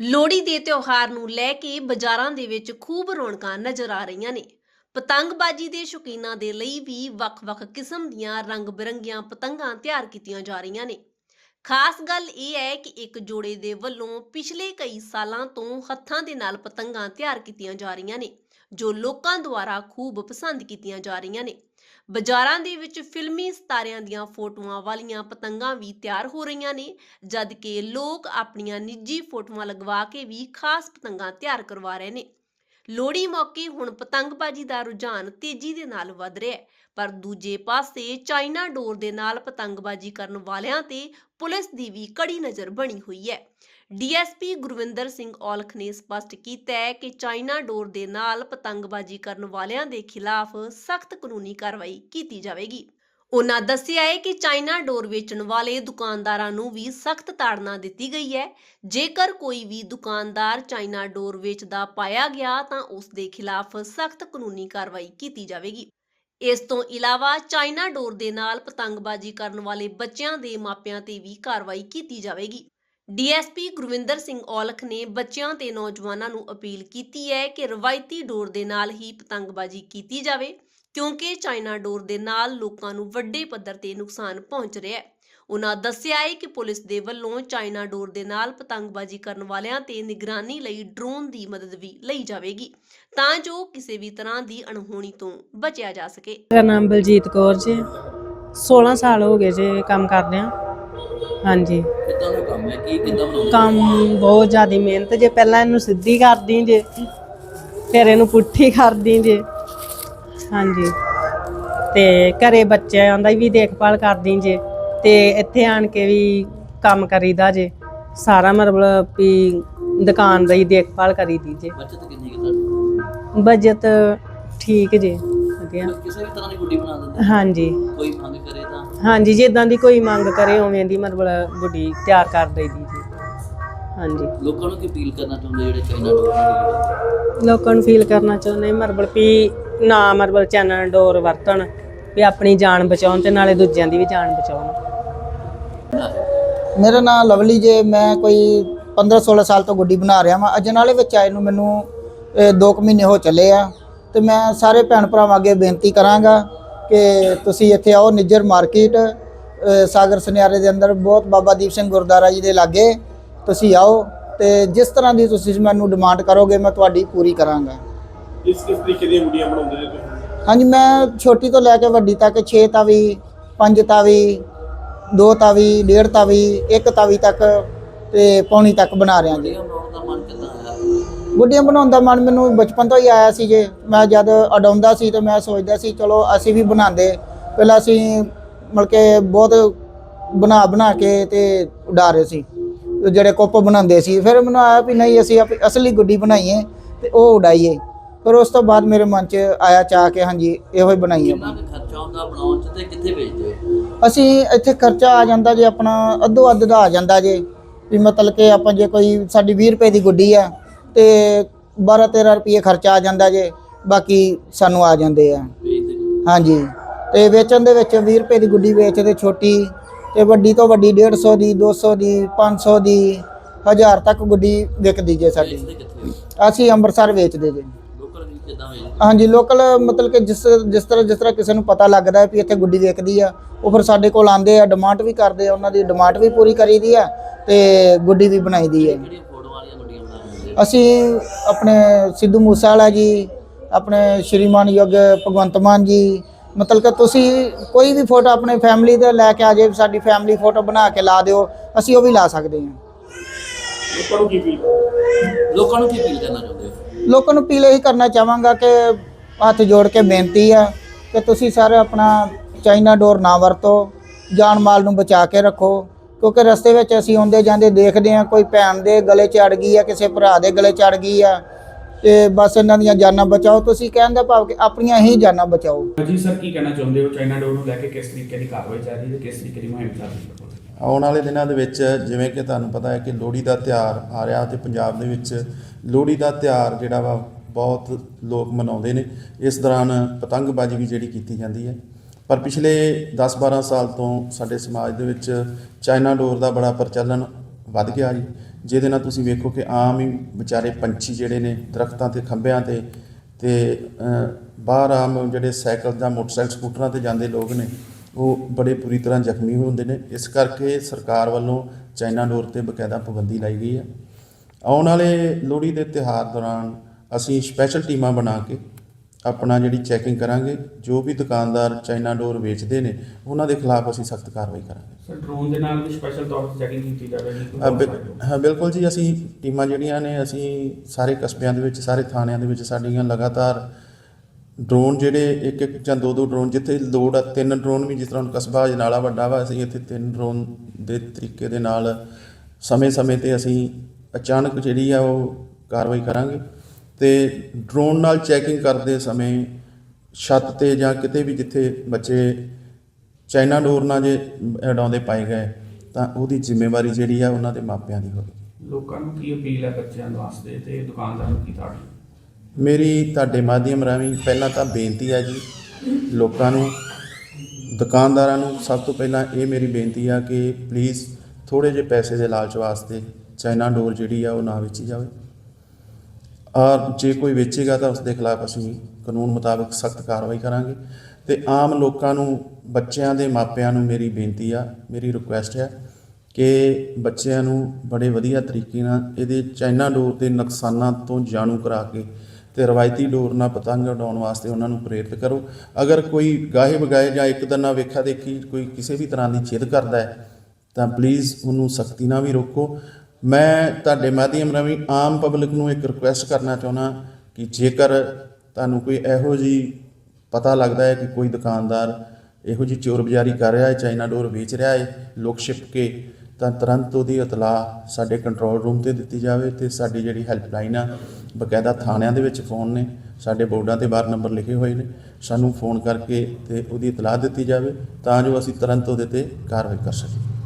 ਲੋਹੜੀ ਦੇ ਤਿਉਹਾਰ ਨੂੰ ਲੈ ਕੇ ਬਾਜ਼ਾਰਾਂ ਦੇ ਵਿੱਚ ਖੂਬ ਰੌਣਕਾਂ ਨਜ਼ਰ ਆ ਰਹੀਆਂ ਨੇ। ਪਤੰਗਬਾਜ਼ੀ ਦੇ ਸ਼ੌਕੀਨਾਂ ਦੇ ਲਈ ਵੀ ਵੱਖ-ਵੱਖ ਕਿਸਮ ਦੀਆਂ ਰੰਗ-ਬਿਰੰਗੀਆਂ ਪਤੰਗਾਂ ਤਿਆਰ ਕੀਤੀਆਂ ਜਾ ਰਹੀਆਂ ਨੇ। ਖਾਸ ਗੱਲ ਇਹ ਹੈ ਕਿ ਇੱਕ ਜੋੜੇ ਦੇ ਵੱਲੋਂ ਪਿਛਲੇ ਕਈ ਸਾਲਾਂ ਤੋਂ ਹੱਥਾਂ ਦੇ ਨਾਲ ਪਤੰਗਾਂ ਤਿਆਰ ਕੀਤੀਆਂ ਜਾ ਰਹੀਆਂ ਨੇ, ਜੋ ਲੋਕਾਂ ਦੁਆਰਾ ਖੂਬ ਪਸੰਦ ਕੀਤੀਆਂ ਜਾ ਰਹੀਆਂ ਨੇ। ਬਾਜ਼ਾਰਾਂ ਦੇ ਵਿੱਚ ਫਿਲਮੀ ਸਿਤਾਰਿਆਂ ਦੀਆਂ ਫੋਟੋਆਂ ਵਾਲੀਆਂ ਪਤੰਗਾਂ ਵੀ ਤਿਆਰ ਹੋ ਰਹੀਆਂ ਨੇ ਜਦ ਕਿ ਲੋਕ ਆਪਣੀਆਂ ਨਿੱਜੀ ਫੋਟੋਆਂ ਲਗਵਾ ਕੇ ਵੀ ਖਾਸ ਪਤੰਗਾਂ ਤਿਆਰ ਕਰਵਾ ਰਹੇ ਨੇ। ਲੋਹੜੀ ਮੌਕੇ ਹੁਣ ਪਤੰਗਬਾਜ਼ੀ ਦਾ ਰੁਝਾਨ ਤੇਜ਼ੀ ਦੇ ਨਾਲ ਵਧ ਰਿਹਾ ਹੈ। ਪਰ ਦੂਜੇ ਪਾਸੇ ਚਾਈਨਾ ਡੋਰ ਦੇ ਨਾਲ ਪਤੰਗਬਾਜ਼ੀ ਕਰਨ ਵਾਲਿਆਂ ਤੇ ਪੁਲਿਸ ਦੀ ਵੀ ਕੜੀ ਨਜ਼ਰ ਬਣੀ ਹੋਈ ਹੈ। ਡੀਐਸਪੀ ਗੁਰਵਿੰਦਰ ਸਿੰਘ ਔਲਖ ਨੇ ਸਪਸ਼ਟ ਕੀਤਾ ਹੈ ਕਿ ਚਾਈਨਾ ਡੋਰ ਦੇ ਨਾਲ ਪਤੰਗਬਾਜ਼ੀ ਕਰਨ ਵਾਲਿਆਂ ਦੇ ਖਿਲਾਫ ਸਖਤ ਕਾਨੂੰਨੀ ਕਾਰਵਾਈ ਕੀਤੀ ਜਾਵੇਗੀ। ਉਹਨਾਂ ਦੱਸਿਆ ਹੈ ਕਿ ਚਾਈਨਾ ਡੋਰ ਵੇਚਣ ਵਾਲੇ ਦੁਕਾਨਦਾਰਾਂ ਨੂੰ ਵੀ ਸਖਤ ਤਾੜਨਾ ਦਿੱਤੀ ਗਈ ਹੈ। ਜੇਕਰ ਕੋਈ ਵੀ ਦੁਕਾਨਦਾਰ ਚਾਈਨਾ ਡੋਰ ਵੇਚਦਾ ਪਾਇਆ ਗਿਆ ਤਾਂ ਉਸ ਦੇ ਖਿਲਾਫ ਸਖਤ ਕਾਨੂੰਨੀ ਕਾਰਵਾਈ ਕੀਤੀ ਜਾਵੇਗੀ। ਇਸ ਤੋਂ ਇਲਾਵਾ ਚਾਈਨਾ ਡੋਰ ਦੇ ਨਾਲ ਪਤੰਗਬਾਜ਼ੀ ਕਰਨ ਵਾਲੇ ਬੱਚਿਆਂ ਦੇ ਮਾਪਿਆਂ ਤੇ ਵੀ ਕਾਰਵਾਈ ਕੀਤੀ ਜਾਵੇਗੀ। ਡੀਐਸਪੀ ਗੁਰਵਿੰਦਰ ਸਿੰਘ ਔਲਖ ਨੇ ਬੱਚਿਆਂ ਤੇ ਨੌਜਵਾਨਾਂ ਨੂੰ ਅਪੀਲ ਕੀਤੀ ਹੈ ਕਿ ਰਵਾਇਤੀ ਡੋਰ ਦੇ ਨਾਲ ਹੀ ਪਤੰਗਬਾਜ਼ੀ ਕੀਤੀ ਜਾਵੇ, ਕਿਉਂਕਿ ਚਾਈਨਾ ਡੋਰ ਦੇ ਨਾਲ ਲੋਕਾਂ ਨੂੰ ਵੱਡੇ ਪੱਧਰ ਤੇ ਨੁਕਸਾਨ ਪਹੁੰਚ ਰਿਹਾ ਹੈ। ਉਹਨਾਂ ਦੱਸਿਆ ਹੈ ਕਿ ਪੁਲਿਸ ਦੇ ਵੱਲੋਂ ਚਾਈਨਾ ਡੋਰ ਦੇ ਨਾਲ ਪਤੰਗਬਾਜ਼ੀ ਕਰਨ ਵਾਲਿਆਂ ਤੇ ਨਿਗਰਾਨੀ ਲਈ ਡਰੋਨ ਦੀ ਮਦਦ ਵੀ ਲਈ ਜਾਵੇਗੀ, ਤਾਂ ਜੋ ਕਿਸੇ ਵੀ ਤਰ੍ਹਾਂ ਦੀ ਅਣਹੋਣੀ ਤੋਂ ਬਚਿਆ ਜਾ ਸਕੇ। ਮੇਰਾ ਨਾਮ ਬਲਜੀਤ ਕੌਰ ਜੀ 16 ਸਾਲ ਹੋ ਗਏ ਜੀ ਕੰਮ ਕਰਦੇ ਆ। ਹਾਂਜੀ। ਕਿੱਦਾਂ ਦਾ ਕੰਮ ਹੈ? ਕੀ ਕਿੱਦਾਂ ਬਣਾਉਂਦੇ ਕੰਮ ਬਹੁਤ ਜ਼ਿਆਦਾ ਮਿਹਨਤ ਜੇ ਪਹਿਲਾਂ ਇਹਨੂੰ ਸਿੱਧੀ ਕਰਦੀ ਜੇ ਫਿਰ ਇਹਨੂੰ ਪੁੱਠੀ ਕਰਦੀ ਜੇ। ਹਾਂਜੀ। ਤੇ ਘਰੇ ਬੱਚਿਆਂ ਦਾ ਵੀ ਦੇਖਭਾਲ ਕਰਦੀ ਜੇ ਤੇ ਇੱਥੇ ਆਣ ਕੇ ਵੀ ਕੰਮ ਕਰੀਦਾ ਜੇ। ਸਾਰਾ ਮਤਲਬ ਵੀ ਦੁਕਾਨ ਦੀ ਦੇਖਭਾਲ ਕਰੀਦੀ ਜੇ। ਬਚਤ ਕਿੰਨੀ ਕਿ ਤੁਹਾਡੀ? ਬਜਟ ਠੀਕ ਜੇ। ਵਧੀਆ ਕਿਸੇ ਵੀ ਤਰ੍ਹਾਂ ਦੀ ਗੁੱਡੀ ਬਣਾ ਦਿੰਦੇ ਹਾਂਜੀ। ਕੋਈ ਮੰਗ ਕਰੇ ਤਾਂ? ਹਾਂਜੀ ਜਿੱਦਾਂ ਦੀ ਕੋਈ ਮੰਗ ਕਰੇ ਉਵੇਂ ਦੀ ਮਤਲਬ ਗੁੱਡੀ ਤਿਆਰ ਕਰ ਦਈਦੀ ਜੀ। ਹਾਂਜੀ। ਲੋਕਾਂ ਨੂੰ ਕੀ ਅਪੀਲ ਕਰਨਾ ਚਾਹੁੰਦੇ ਜਿਹੜੇ ਚਾਈਨਾ ਡੋਰ ਲੋਕਾਂ ਨੂੰ ਫੀਲ ਕਰਨਾ ਚਾਹੁੰਦੇ ਮਰਬਲ ਵੀ ਨਾ ਮਰਬਲ ਚੈਨਲ ਡੋਰ ਵਰਤਣ ਵੀ ਆਪਣੀ ਜਾਨ ਬਚਾਉਣ ਤੇ ਨਾਲੇ ਦੂਜਿਆਂ ਦੀ ਵੀ ਜਾਨ ਬਚਾਉਣ। ਮੇਰਾ ਨਾਮ ਲਵਲੀ ਜੇ ਮੈਂ ਕੋਈ 15 16 ਸਾਲ ਤੋਂ ਗੁੱਡੀ ਬਣਾ ਰਿਹਾ ਵਾਂ। ਅਜਨਾਲੇ ਵਿੱਚ ਆਏ ਨੂੰ ਮੈਨੂੰ 2 ਮਹੀਨੇ ਹੋ ਚੱਲੇ ਆ। ਤੇ ਮੈਂ ਸਾਰੇ ਭੈਣ ਭਰਾਵਾਂ ਅੱਗੇ ਬੇਨਤੀ ਕਰਾਂਗਾ ਕਿ ਤੁਸੀਂ ਇੱਥੇ ਆਓ ਨਿੱਜਰ ਮਾਰਕੀਟ ਸਾਗਰ ਸੁਨਿਆਰੇ ਦੇ ਅੰਦਰ ਬਹੁਤ ਬਾਬਾ ਦੀਪ ਸਿੰਘ ਗੁਰਦਾਰਾ ਜੀ ਦੇ ਲਾਗੇ ਤੁਸੀਂ ਆਓ ਤੇ ਜਿਸ ਤਰ੍ਹਾਂ ਦੀ ਤੁਸੀਂ ਮੈਨੂੰ ਡਿਮਾਂਡ ਕਰੋਗੇ ਮੈਂ ਤੁਹਾਡੀ ਪੂਰੀ ਕਰਾਂਗਾ। ਇਸ ਕਿਸ ਤਰੀਕੇ ਦੀਆਂ ਗੁੱਡੀਆਂ ਬਣਾਉਂਦੇ ਜੇ ਤੁਸੀਂ? ਹਾਂਜੀ ਮੈਂ ਛੋਟੀ ਤੋਂ ਲੈ ਕੇ ਵੱਡੀ ਤੱਕ 6 ਤਾਵੀ 5 ਤਾਵੀ 2 ਤਾਵੀ 1.5 ਤਾਵੀ 1 ਤਾਵੀ ਤੱਕ ਤੇ ਪੌਣੀ ਤੱਕ ਬਣਾ ਰਿਹਾ ਜੀ। ਗੁੱਡੀਆਂ ਬਣਾਉਣ ਦਾ ਮਨ ਮੈਨੂੰ ਬਚਪਨ ਤੋਂ ਹੀ ਆਇਆ ਸੀ ਜੇ। ਮੈਂ ਜਦ ਅਡਾਉਂਦਾ ਸੀ ਤੇ ਮੈਂ ਸੋਚਦਾ ਸੀ ਚਲੋ ਅਸੀਂ ਵੀ ਬਣਾਉਂਦੇ। ਪਹਿਲਾਂ ਅਸੀਂ ਮਤਲਬ ਕਿ ਬਹੁਤ ਬਣਾ ਬਣਾ ਕੇ ਤੇ ਉਡਾ ਰਹੇ ਸੀ। ਜਿਹੜੇ ਕੁੱਪ ਬਣਾਉਂਦੇ ਸੀ ਫਿਰ ਮੈਨੂੰ ਆਇਆ ਵੀ ਨਹੀਂ ਅਸੀਂ ਅਸਲੀ ਗੁੱਡੀ ਬਣਾਈਏ ਤੇ ਉਹ ਉਡਾਈਏ। ਫਿਰ ਉਸ ਤੋਂ ਬਾਅਦ ਮੇਰੇ ਮਨ 'ਚ ਆਇਆ ਚਾਹ ਕਿ ਹਾਂਜੀ ਇਹੋ ਹੀ ਬਣਾਈਏ। ਕਿੰਨਾ ਕੁ ਖਰਚਾ ਆਉਂਦਾ ਬਣਾਉਣ ਚ ਤੇ ਕਿੱਥੇ ਵੇਚਦੇ ਹੋ? ਅਸੀਂ ਇੱਥੇ ਖਰਚਾ ਆ ਜਾਂਦਾ ਜੇ ਆਪਣਾ ਅੱਧੋ ਅੱਧ ਦਾ ਆ ਜਾਂਦਾ ਜੇ। ਵੀ ਮਤਲਬ ਕਿ ਆਪਾਂ ਜੇ ਕੋਈ ਸਾਡੀ 20 ਰੁਪਏ ਦੀ ਗੁੱਡੀ ਆ ਤੇ 12 13 ਰੁਪਏ ਖਰਚਾ ਆ ਜਾਂਦਾ ਜੇ ਬਾਕੀ ਸਾਨੂੰ ਆ ਜਾਂਦੇ ਆ? ਹਾਂਜੀ ਤੇ ਵੇਚਣ ਦੇ ਵਿੱਚ 20 ਰੁਪਏ ਦੀ ਗੁੱਡੀ ਵੇਚਦੇ ਛੋਟੀ ਤੇ ਵੱਡੀ ਤੋਂ ਵੱਡੀ 150 ਦੀ 200 ਦੀ 500 ਦੀ 1000 ਤੱਕ ਗੁੱਡੀ ਵਿਕਦੀ ਜੇ ਸਾਡੀ? ਅਸੀਂ ਅੰਮ੍ਰਿਤਸਰ ਵੇਚਦੇ ਜੇ ਹਾਂਜੀ ਲੋਕਲ ਮਤਲਬ ਕਿ ਜਿਸ ਜਿਸ ਤਰ੍ਹਾਂ ਜਿਸ ਤਰ੍ਹਾਂ ਕਿਸੇ ਨੂੰ ਪਤਾ ਲੱਗਦਾ ਹੈ ਵੀ ਇੱਥੇ ਗੁੱਡੀ ਵਿਕਦੀ ਆ ਉਹ ਫਿਰ ਸਾਡੇ ਕੋਲ ਆਉਂਦੇ ਆ ਡਿਮਾਂਡ ਵੀ ਕਰਦੇ ਆ ਉਹਨਾਂ ਦੀ ਡਿਮਾਂਡ ਵੀ ਪੂਰੀ ਕਰੀਦੀ ਆ ਤੇ ਗੁੱਡੀ ਵੀ ਬਣਾਈਦੀ ਹੈ ਅਸੀਂ ਆਪਣੇ ਸਿੱਧੂ ਮੂਸੇਵਾਲਾ ਜੀ ਆਪਣੇ ਸ਼੍ਰੀਮਾਨ ਯੁੱਗ ਭਗਵੰਤ ਮਾਨ ਜੀ ਮਤਲਬ ਕਿ ਤੁਸੀਂ ਕੋਈ ਵੀ ਫੋਟੋ ਆਪਣੇ ਫੈਮਿਲੀ ਦੇ ਲੈ ਕੇ ਆ ਜੇ ਸਾਡੀ ਫੈਮਿਲੀ ਫੋਟੋ ਬਣਾ ਕੇ ਲਾ ਦਿਓ ਅਸੀਂ ਉਹ ਵੀ ਲਾ ਸਕਦੇ ਹਾਂ। ਲੋਕਾਂ ਨੂੰ ਕੀ ਫੀਲ ਲੋਕਾਂ ਨੂੰ ਕੀ ਅਪੀਲ ਕਰਨਾ ਚਾਹੁੰਦੇ ਹੋ? ਲੋਕਾਂ ਨੂੰ ਅਪੀਲ ਇਹੀ ਕਰਨਾ ਚਾਹਾਂਗਾ ਕਿ ਹੱਥ ਜੋੜ ਕੇ ਬੇਨਤੀ ਆ ਕਿ ਤੁਸੀਂ ਸਾਰੇ ਆਪਣਾ ਚਾਈਨਾ ਡੋਰ ਨਾ ਵਰਤੋ ਜਾਨ ਮਾਲ ਨੂੰ ਬਚਾ ਕੇ ਰੱਖੋ। ਕਿਉਂਕਿ ਰਸਤੇ ਵਿੱਚ ਅਸੀਂ ਆਉਂਦੇ ਜਾਂਦੇ ਦੇਖਦੇ ਆ ਕੋਈ ਭੈਣ ਦੇ ਗਲੇ 'ਚ ਅੜ ਗਈ ਆ ਕਿਸੇ ਭਰਾ ਦੇ ਗਲੇ 'ਚ ਅੜ ਗਈ ਆ ਤੇ ਬਸ ਇਹਨਾਂ ਦੀਆਂ ਜਾਨਾਂ ਬਚਾਓ। ਤੁਸੀਂ ਕਹਿਣ ਦਾ ਭਾਵ ਕਿ ਆਪਣੀਆਂ ਹੀ ਜਾਨਾਂ ਬਚਾਓ। ਜੀ ਸਰ ਕੀ ਕਹਿਣਾ ਚਾਹੁੰਦੇ ਹੋ? ਚਾਈਨਾ ਡੋਰ ਨੂੰ ਲੈ ਕੇ ਕਿਸ ਤਰੀਕੇ ਦੀ ਕਾਰਵਾਈ ਚੱਲ ਰਹੀ ਹੈ ਤੇ ਕਿਸ ਤਰੀਕੇ ਦੀ ਮੁਹਿੰਮ ਚੱਲ ਰਹੀ ਹੈ? ਆਉਣ ਵਾਲੇ ਦਿਨਾਂ ਦੇ ਵਿੱਚ ਜਿਵੇਂ ਕਿ ਤੁਹਾਨੂੰ ਪਤਾ ਹੈ ਕਿ ਲੋਹੜੀ ਦਾ ਤਿਉਹਾਰ ਆ ਰਿਹਾ ਤੇ ਪੰਜਾਬ ਦੇ ਵਿੱਚ ਲੋਹੜੀ ਦਾ ਤਿਉਹਾਰ ਜਿਹੜਾ ਵਾ ਬਹੁਤ ਲੋਕ ਮਨਾਉਂਦੇ ਨੇ। ਇਸ ਦੌਰਾਨ ਪਤੰਗਬਾਜ਼ੀ ਵੀ ਜਿਹੜੀ ਕੀਤੀ ਜਾਂਦੀ ਹੈ। ਪਰ ਪਿਛਲੇ 10-12 ਸਾਲ ਤੋਂ ਸਾਡੇ ਸਮਾਜ ਦੇ ਵਿੱਚ ਚਾਈਨਾ ਡੋਰ ਦਾ ਬੜਾ ਪ੍ਰਚਲਨ ਵੱਧ ਗਿਆ ਜੀ। ਜਿਹਦੇ ਨਾਲ ਤੁਸੀਂ ਵੇਖੋ ਕਿ ਆਮ ਹੀ ਵਿਚਾਰੇ ਪੰਛੀ ਜਿਹੜੇ ਨੇ ਦਰਖਤਾਂ ਤੇ, ਖੰਭਿਆਂ ਤੇ ਤੇ ਬਾਹਰ ਆਮ ਜਿਹੜੇ ਸਾਈਕਲ ਜਾਂ ਮੋਟਰਸਾਈਕਲ ਸਕੂਟਰਾਂ ਤੇ ਜਾਂਦੇ ਲੋਕ ਨੇ, ਉਹ ਬੜੇ ਬੁਰੀ ਤਰ੍ਹਾਂ ਜ਼ਖਮੀ ਹੁੰਦੇ ਨੇ। ਇਸ ਕਰਕੇ ਸਰਕਾਰ ਵੱਲੋਂ ਚਾਈਨਾ ਡੋਰ ਤੇ ਬਕਾਇਦਾ ਪਾਬੰਦੀ ਲਾਈ ਗਈ ਹੈ। ਆਉਣ ਵਾਲੇ ਲੋਹੜੀ ਦੇ ਤਿਉਹਾਰ ਦੌਰਾਨ ਅਸੀਂ ਸਪੈਸ਼ਲ ਟੀਮਾਂ ਬਣਾ ਕੇ ਆਪਣਾ ਜਿਹੜੀ ਚੈਕਿੰਗ ਕਰਾਂਗੇ ਜੋ ਵੀ ਦੁਕਾਨਦਾਰ ਚਾਈਨਾ ਡੋਰ ਵੇਚਦੇ ਨੇ ਉਹਨਾਂ ਦੇ ਖਿਲਾਫ ਅਸੀਂ ਸਖਤ ਕਾਰਵਾਈ ਕਰਾਂਗੇ। ਸਰ ਡਰੋਨ ਦੇ ਨਾਲ ਵੀ ਸਪੈਸ਼ਲ ਤੌਰ ਤੇ ਚੈਕਿੰਗ ਕੀਤੀ ਜਾਵੇਗੀ ਕੋਈ ਹਾਂ, ਬਿਲਕੁਲ ਜੀ ਅਸੀਂ ਟੀਮਾਂ ਜਿਹੜੀਆਂ ਨੇ ਅਸੀਂ ਸਾਰੇ ਕਸਬਿਆਂ ਦੇ ਵਿੱਚ ਸਾਰੇ ਥਾਣਿਆਂ ਦੇ ਵਿੱਚ ਸਾਡੀਆਂ ਲਗਾਤਾਰ ਡਰੋਨ ਜਿਹੜੇ ਇੱਕ ਇੱਕ ਜਾਂ ਦੋ ਦੋ ਡਰੋਨ ਜਿੱਥੇ ਲੋੜ ਆ ਤਿੰਨ ਡਰੋਨ ਵੀ ਜਿਸ ਤਰ੍ਹਾਂ ਕਸਬਾ ਅਜਨਾਲਾ ਵੱਡਾ ਵਾ ਅਸੀਂ ਇੱਥੇ ਤਿੰਨ ਡਰੋਨ ਦੇ ਤਰੀਕੇ ਦੇ ਨਾਲ ਸਮੇਂ-ਸਮੇਂ ਤੇ ਅਸੀਂ ਅਚਾਨਕ ਜਿਹੜੀ ਆ ਉਹ ਕਾਰਵਾਈ ਕਰਾਂਗੇ। ਤੇ ਡਰੋਨ ਨਾਲ ਚੈਕਿੰਗ ਕਰਦੇ ਸਮੇਂ ਛੱਤ ਤੇ ਜਾਂ ਕਿਤੇ ਵੀ ਜਿੱਥੇ ਬੱਚੇ ਚਾਈਨਾ ਡੋਰ ਨਾਲ ਜੇ ਉਡਾਉਂਦੇ ਪਾਏ ਗਏ ਤਾਂ ਉਹਦੀ ਜ਼ਿੰਮੇਵਾਰੀ ਜਿਹੜੀ ਆ ਉਹਨਾਂ ਦੇ ਮਾਪਿਆਂ ਦੀ ਹੋਵੇਗੀ ਲੋਕਾਂ ਨੂੰ ਕੀ ਅਪੀਲ ਹੈ ਬੱਚਿਆਂ ਵਾਸਤੇ ਤੇ ਦੁਕਾਨਦਾਰਾਂ ਨੂੰ ਕੀ ਤੁਹਾਡੀ? ਮੇਰੀ ਤੁਹਾਡੇ ਮਾਧਿਅਮ ਰਾਹੀਂ ਪਹਿਲਾਂ ਤਾਂ ਬੇਨਤੀ ਹੈ ਜੀ ਲੋਕਾਂ ਨੂੰ ਦੁਕਾਨਦਾਰਾਂ ਨੂੰ ਸਭ ਤੋਂ ਪਹਿਲਾਂ ਇਹ ਮੇਰੀ ਬੇਨਤੀ ਆ ਕਿ ਪਲੀਜ਼ ਥੋੜੇ ਜਿਹੇ ਪੈਸੇ ਦੇ ਲਾਲਚ ਵਾਸਤੇ ਚਾਈਨਾ ਡੋਰ ਜਿਹੜੀ ਆ ਉਹ ਨਾ ਵੇਚੀ ਜਾਵੇ। ਔਰ ਜੇ ਕੋਈ ਵੇਚੇਗਾ ਤਾਂ ਉਸ ਦੇ ਖਿਲਾਫ ਅਸੀਂ ਕਾਨੂੰਨ ਮੁਤਾਬਕ ਸਖਤ ਕਾਰਵਾਈ ਕਰਾਂਗੇ। ਤੇ ਆਮ ਲੋਕਾਂ ਨੂੰ, ਬੱਚਿਆਂ ਦੇ ਮਾਪਿਆਂ ਨੂੰ ਮੇਰੀ ਬੇਨਤੀ ਆ, ਮੇਰੀ ਰਿਕੁਐਸਟ ਹੈ ਕਿ ਬੱਚਿਆਂ ਨੂੰ ਬੜੇ ਵਧੀਆ ਤਰੀਕੇ ਨਾਲ ਇਹਦੇ ਚਾਈਨਾ ਡੋਰ ਦੇ ਨੁਕਸਾਨਾਂ ਤੋਂ ਜਾਣੂ ਕਰਾ ਕੇ ਤੇ ਰਵਾਇਤੀ ਡੋਰ ਨਾਲ ਪਤੰਗ ਉਡਾਉਣ ਵਾਸਤੇ ਉਹਨਾਂ ਨੂੰ ਪ੍ਰੇਰਿਤ ਕਰੋ। ਅਗਰ ਕੋਈ ਗਾਹੇ ਬਗਾਏ ਜਾਂ ਇੱਕ ਦਿਨ ਨਾਲ ਵੇਖਾ ਦੇਖੀ ਕੋਈ ਕਿਸੇ ਵੀ ਤਰ੍ਹਾਂ ਦੀ ਜਿੱਦ ਕਰਦਾ ਹੈ, ਤਾਂ ਪਲੀਜ਼ ਉਹਨੂੰ ਸਖਤੀ ਨਾਲ ਵੀ ਰੋਕੋ। ਮੈਂ ਤੁਹਾਡੇ ਮਾਧਿਅਮ ਰਾਹੀਂ ਆਮ ਪਬਲਿਕ ਨੂੰ ਇੱਕ ਰਿਕੁਐਸਟ ਕਰਨਾ ਚਾਹੁੰਦਾ ਕਿ ਜੇਕਰ ਤੁਹਾਨੂੰ ਕੋਈ ਇਹੋ ਜੀ ਪਤਾ ਲੱਗਦਾ ਹੈ ਕਿ ਕੋਈ ਦੁਕਾਨਦਾਰ ਇਹੋ ਜੀ ਚੋਰ ਬਜ਼ਾਰੀ ਕਰ ਰਿਹਾ ਹੈ, ਚਾਈਨਾ ਡੋਰ ਵੇਚ ਰਿਹਾ ਹੈ, ਲੋਕ ਛਿਪ ਕੇ, ਤਾਂ ਤੁਰੰਤ ਉਹਦੀ ਇਤਲਾਹ ਸਾਡੇ ਕੰਟਰੋਲ ਰੂਮ ਤੇ ਦਿੱਤੀ ਜਾਵੇ ਤੇ ਸਾਡੀ ਜਿਹੜੀ ਹੈਲਪਲਾਈਨ ਆ, ਬਕਾਇਦਾ ਥਾਣਿਆਂ ਦੇ ਵਿੱਚ ਫੋਨ ਨੇ, ਸਾਡੇ ਬੋਰਡਾਂ ਤੇ ਬਾਹਰ ਨੰਬਰ ਲਿਖੇ ਹੋਏ ਨੇ, ਸਾਨੂੰ ਫੋਨ ਕਰਕੇ ਤੇ ਉਹਦੀ ਇਤਲਾਹ ਦਿੱਤੀ ਜਾਵੇ ਤਾਂ ਜੋ ਅਸੀਂ ਤੁਰੰਤ ਉਹਦੇ ਤੇ ਕਾਰਵਾਈ ਕਰ ਸਕੀਏ।